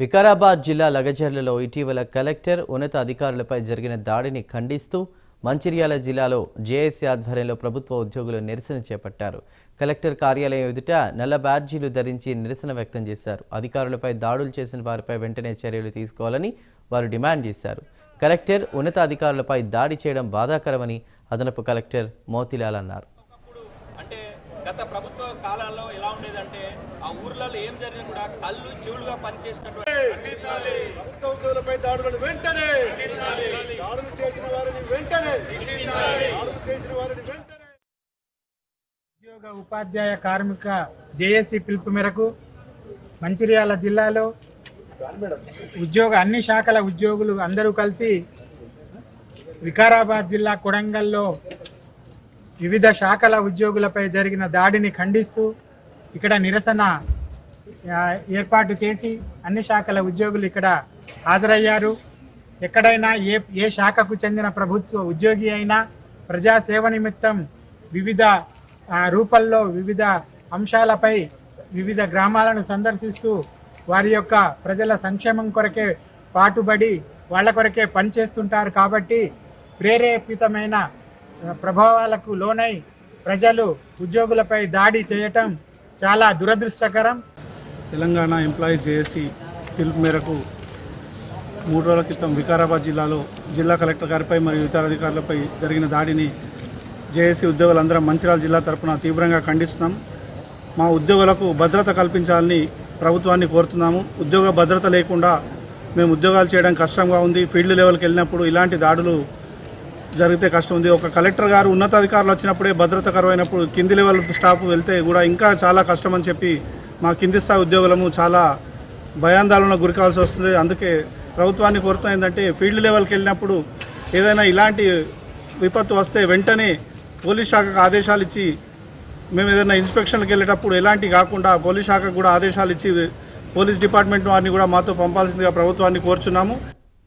వికారాబాద్ జిల్లా లగజర్లలో ఇటీవల కలెక్టర్ ఉన్నత అధికారులపై జరిగిన దాడిని ఖండిస్తూ మంచిర్యాల జిల్లాలో జేఏసీ ఆధ్వర్యంలో ప్రభుత్వ ఉద్యోగులు నిరసన చేపట్టారు. కలెక్టర్ కార్యాలయం ఎదుట నల్ల బ్యాడ్జీలు ధరించి నిరసన వ్యక్తం చేశారు. అధికారులపై దాడులు చేసిన వారిపై వెంటనే చర్యలు తీసుకోవాలని వారు డిమాండ్ చేశారు. కలెక్టర్ ఉన్నత అధికారులపై దాడి చేయడం బాధాకరమని అదనపు కలెక్టర్ మోతిలాల్ అన్నారు. గత ప్రభుత్వ కాలాల్లో ఎలా ఉండేదంటే ఆ ఊర్లలో ఏం జరిగినా కూడా కళ్ళు చెవులుగా పనిచేసినటువంటి ప్రభుత్వ ఉద్యోగులపై దాడులను వెంటనే దాడులు చేసిన వారిని వెంటనే దాడులు చేసిన వారిని వెంటనే ఉద్యోగ ఉపాధ్యాయ కార్మిక జేఏసీ పిలుపు మేరకు మంచిర్యాల జిల్లాలో ఉద్యోగ అన్ని శాఖల ఉద్యోగులు అందరూ కలిసి వికారాబాద్ జిల్లా కొడంగల్లో వివిధ శాఖల ఉద్యోగులపై జరిగిన దాడిని ఖండిస్తూ ఇక్కడ నిరసన ఏర్పాటు చేసి అన్ని శాఖల ఉద్యోగులు ఇక్కడ హాజరయ్యారు. ఎక్కడైనా ఏ ఏ శాఖకు చెందిన ప్రభుత్వ ఉద్యోగి అయినా ప్రజాసేవ నిమిత్తం వివిధ రూపంలో రూపల్లో వివిధ అంశాలపై వివిధ గ్రామాలను సందర్శిస్తూ వారి యొక్క ప్రజల సంక్షేమం కొరకే పాటుబడి వాళ్ళ కొరకే పనిచేస్తుంటారు కాబట్టి ప్రేరేపితమైన ప్రభావాలకు లోనై ప్రజలు ఉద్యోగులపై దాడి చేయటం చాలా దురదృష్టకరం. తెలంగాణ ఎంప్లాయీ జేఏసీ పిలుపు మేరకు మూడు రోజుల క్రితం వికారాబాద్ జిల్లాలో జిల్లా కలెక్టర్ గారిపై మరియు ఇతర అధికారులపై జరిగిన దాడిని జేఏసీ ఉద్యోగులందరం మంచిర్యాల జిల్లా తరపున తీవ్రంగా ఖండిస్తున్నాం. మా ఉద్యోగులకు భద్రత కల్పించాలని ప్రభుత్వాన్ని కోరుతున్నాము. ఉద్యోగ భద్రత లేకుండా మేము ఉద్యోగాలు చేయడం కష్టంగా ఉంది. ఫీల్డ్ లెవెల్కి వెళ్ళినప్పుడు ఇలాంటి దాడులు జరిగితే కష్టం ఉంది. ఒక కలెక్టర్ గారు ఉన్నతాధికారులు వచ్చినప్పుడే భద్రతకరమైనప్పుడు కింది లెవెల్ స్టాఫ్ వెళ్తే కూడా ఇంకా చాలా కష్టం అని చెప్పి మా కింది స్థాయి ఉద్యోగులము చాలా భయాందోళనకు గురికాల్సి వస్తుంది. అందుకే ప్రభుత్వాన్ని కోరుతాం ఏంటంటే ఫీల్డ్ లెవెల్కి వెళ్ళినప్పుడు ఏదైనా ఇలాంటి విపత్తు వస్తే వెంటనే పోలీస్ శాఖకు ఆదేశాలు ఇచ్చి మేము ఏదైనా ఇన్స్పెక్షన్కి వెళ్ళేటప్పుడు ఎలాంటి కాకుండా పోలీస్ శాఖకు కూడా ఆదేశాలు ఇచ్చి పోలీస్ డిపార్ట్మెంట్ వారిని కూడా మాతో పంపాల్సిందిగా ప్రభుత్వాన్ని కోరుచున్నాము.